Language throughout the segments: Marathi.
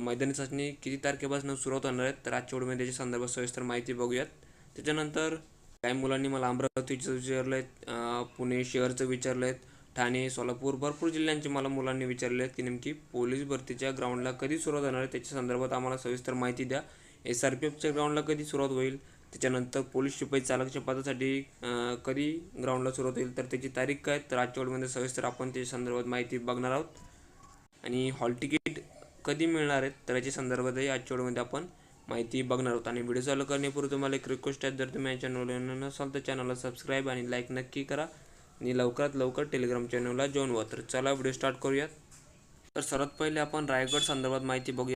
मैदानी चाचणी किती तारखेपासून सुरुवात होणार आहेत तर आजच्या व्हिडिओमध्ये त्याच्या संदर्भात सविस्तर माहिती बघूयात. त्याच्यानंतर काही मुलांनी मला अमरावतीचं विचारलं आहे पुणे शहरचं विचारलं आहे ठाणे सोलापूर भरपूर जिल्ह्यांचे मला मुलांनी विचारले आहेत की नेमकी पोलीस भरतीच्या ग्राउंडला कधी सुरुवात होणार आहे त्याच्या संदर्भात आम्हाला सविस्तर माहिती द्या. एस आर पी एफच्या ग्राउंडला कधी सुरुवात होईल त्याच्यानंतर पोलीस शिपाई चालकच्या पदासाठी कधी ग्राउंडला सुरुवात होईल तर त्याची तारीख काय तर आजच्या व्हिडिओमध्ये सविस्तर आपण त्याच्या संदर्भात माहिती बघणार आहोत. आणि हॉल तिकीट कधी मिळणार आहेत तर याच्या संदर्भातही आजच्या व्हिडिओमध्ये आपण माहिती बघणार आहोत. आणि व्हिडिओ चालू करण्यापूर्वी तुम्हाला एक रिक्वेस्ट आहे जर तुम्ही या चॅनलवर नसाल तर चॅनलला सबस्क्राईब आणि लाईक नक्की करा. आणि लवकरात लवकर टेलिग्राम चॅनलला जॉईन व्हा. तर चला व्हिडिओ स्टार्ट करूयात. तर सर्वात पहिले आपण रायगड संदर्भात माहिती बघूया.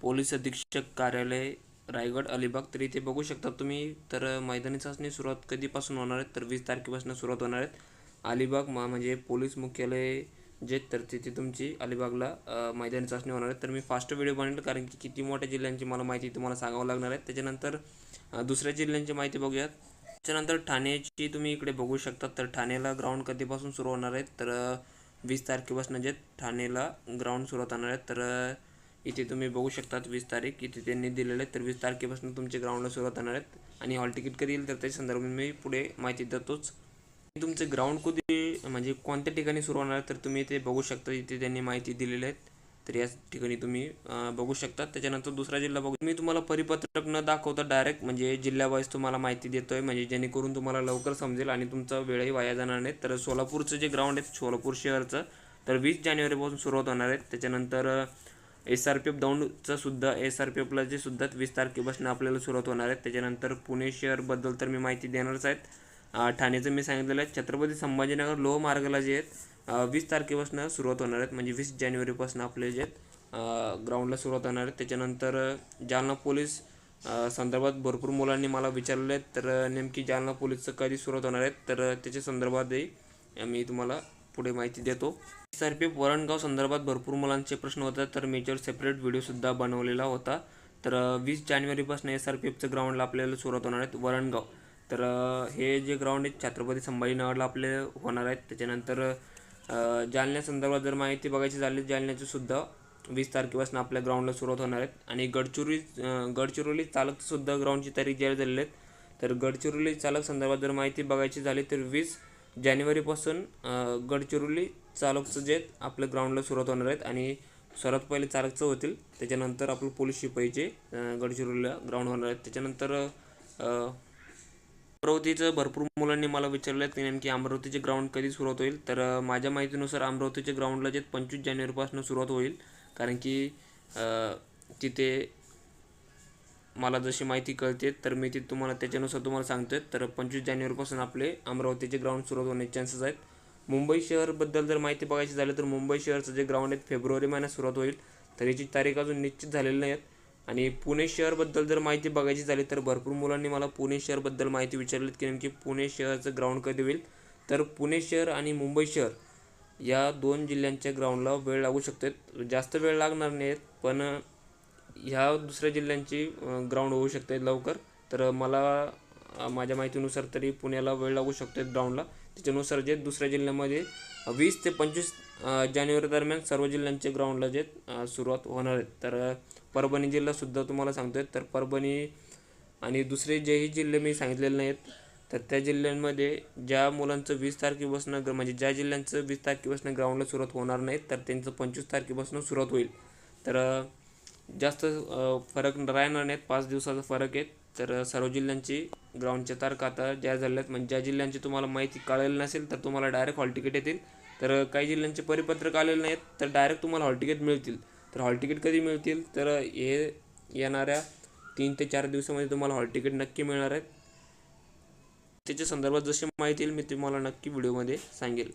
पोलीस अधीक्षक कार्यालय रायगड अलिबाग तर इथे बघू शकता तुम्ही तर मैदानी चाचणी सुरुवात कधीपासून होणार आहेत तर वीस तारखेपासून सुरुवात होणार आहेत अलिबाग मा म्हणजे पोलीस मुख्यालय जे तर तिथे तुमची अलिबागला मैदानी चाचणी होणार आहे. तर मी फास्ट व्हिडिओ बनेल कारण की किती मोठ्या जिल्ह्यांची मला माहिती तुम्हाला सांगावं लागणार आहे. त्याच्यानंतर दुसऱ्या जिल्ह्यांची माहिती बघूयात. त्याच्यानंतर ठाण्याची तुम्ही इकडे बघू शकता. तर ठाण्याला ग्राउंड कधीपासून सुरू होणार आहे? तर वीस तारखेपासून जे ठाण्याला ग्राउंड सुरू होणार आहे. तर इथे तुम्ही बघू शकतात वीस तारीख. इथे त्यांनी दिलेले आहे. तर वीस तारखेपासून तुमचे ग्राउंडला सुरुवात होणार आहेत. आणि हॉल तिकीट कधी येईल? तर त्याच्या संदर्भात मी पुढे माहिती देतोच. तुमचे ग्राउंड कधी म्हणजे कोणत्या ठिकाणी सुरू होणार तर तुम्ही ते बघू शकता इथे त्यांनी माहिती दिलेली आहे तर या ठिकाणी तुम्ही बघू शकता. त्याच्यानंतर दुसरा जिल्हा बघू. मी तुम्हाला परिपत्रक न दाखवता डायरेक्ट म्हणजे जिल्ह्यावाईज तुम्हाला माहिती देतोय म्हणजे जेणेकरून तुम्हाला लवकर समजेल आणि तुमचा वेळही वाया जाणार नाही. तर सोलापूरचं जे ग्राउंड आहे सोलापूर शहरचं तर वीस जानेवारीपासून सुरुवात होणार आहे. त्याच्यानंतर एस आर पी एफ दौंडचं सुद्धा एस आर पी एफला जे सुद्धा वीस तारखेपासून आपल्याला सुरुवात होणार आहे. त्याच्यानंतर पुणे शहरबद्दल तर मी माहिती देणारच आहेत. ठाण्याचं मी सांगितलेलं आहे छत्रपती संभाजीनगर लोह मार्गाला जे आहेत वीस तारखेपासून सुरुवात होणार आहेत म्हणजे वीस जानेवारीपासून आपले जे आहेत ग्राउंडला सुरुवात होणार आहेत. त्याच्यानंतर जालना पोलीस संदर्भात भरपूर मुलांनी मला विचारले आहेत तर नेमकी जालना पोलीसचं कधी सुरुवात होणार आहेत तर त्याच्या संदर्भातही मी तुम्हाला पुढे माहिती देतो. S R P F Varangaon संदर्भात भरपूर मुलांचे प्रश्न होता तर मी याच्यावर सेपरेट व्हिडिओसुद्धा बनवलेला होता. तर वीस जानेवारीपासून एस आर पी एफचं ग्राउंडला आपल्याला सुरुवात होणार आहेत वरणगाव. तर हे जे ग्राउंड आहे छत्रपती संभाजीनगरला आपले होणार आहेत. त्याच्यानंतर जालन्या संदर्भात जर माहिती बघायची झाली जालन्याची सुद्धा वीस तारखेपासून आपल्या ग्राउंडला सुरुवात होणार आहेत. आणि गडचिरोली गडचिरोली चालकसुद्धा ग्राउंडची तारीख जाहीर झालेली आहेत. तर गडचिरोली चालक संदर्भात जर माहिती बघायची झाली तर वीस जानेवारीपासून गडचिरोली चालकचं जे आपल्या ग्राउंडला सुरुवात होणार आहेत. आणि सर्वात पहिले चालकचं होतील. त्याच्यानंतर आपलं पोलीस शिपाईचे गडचिरोलीला ग्राउंड होणार आहेत. त्याच्यानंतर अमरावतीचं भरपूर मुलांनी मला विचारलं आहे की नेमकी अमरावतीचे ग्राउंड कधी सुरुवात होईल? तर माझ्या माहितीनुसार अमरावतीचे ग्राउंडला जे पंचवीस जानेवारीपासून सुरुवात होईल कारण की तिथे मला जशी माहिती कळते तर मी ती तुम्हाला त्याच्यानुसार तुम्हाला सांगतोय. तर पंचवीस जानेवारीपासून आपले अमरावतीचे ग्राउंड सुरुवात होण्याचे चान्सेस आहेत. मुंबई शहरबद्दल जर माहिती बघायची झाली तर मुंबई शहरचं जे ग्राउंड आहे फेब्रुवारी महिन्यात सुरुवात होईल. तर याची तारीख अजून निश्चित झालेली नाही आहेत आणि पुणे शहरबद्दल जर माहिती बघायची झाली तर भरपूर मुलांनी मला पुणे शहरबद्दल माहिती विचारली की नेमकी पुणे शहरचं ग्राउंड कधी होईल? तर पुणे शहर आणि मुंबई शहर या दोन जिल्ह्यांच्या ग्राउंडला वेळ लागू शकते. जास्त वेळ लागणार नाहीत पण ह्या दुसऱ्या जिल्ह्यांची ग्राउंड होऊ शकते लवकर. तर मला माझ्या माहितीनुसार तरी पुण्याला वेळ लागू शकतो ग्राउंडला त्याच्यानुसार जे दुसऱ्या जिल्ह्यामध्ये वीस ते पंचवीस जानेवारी दरम्यान सर्व जिल्ह्यांचे ग्राउंडला जे सुरुवात होणार आहेत. तर परभणी जिल्हासुद्धा तुम्हाला सांगतोय. तर परभणी आणि दुसरे जेही जिल्हे मी सांगितलेले नाहीत तर त्या जिल्ह्यांमध्ये ज्या मुलांचं वीस तारखेपासून ग्र- म्हणजे ज्या जिल्ह्यांचं वीस तारखेपासून ग्राउंडला सुरुवात होणार नाही तर त्यांचं पंचवीस तारखेपासून सुरुवात होईल. तर जास्त फरक राहणार नाहीत पाच दिवसाचा फरक आहे. तर सर्व जिल्ह्यांची ग्राउंडच्या तारखा आता ज्या झाल्यात आहेत म्हणजे ज्या जिल्ह्यांची तुम्हाला माहिती कळलेली नसेल तर तुम्हाला डायरेक्ट हॉल तिकीट येतील. तर काही जिल्ह्यांचे परिपत्रक आलेले नाहीत तर डायरेक्ट तुम्हाला हॉल तिकीट मिळतील. तर हॉल तिकीट कधी मिळतील? तर हे येणाऱ्या तीन ते चार दिवसामध्ये तुम्हाला हॉल तिकीट नक्की मिळणार आहेत. त्याच्या संदर्भात जशी माहिती येईल मी तुम्हाला नक्की व्हिडिओमध्ये सांगेल.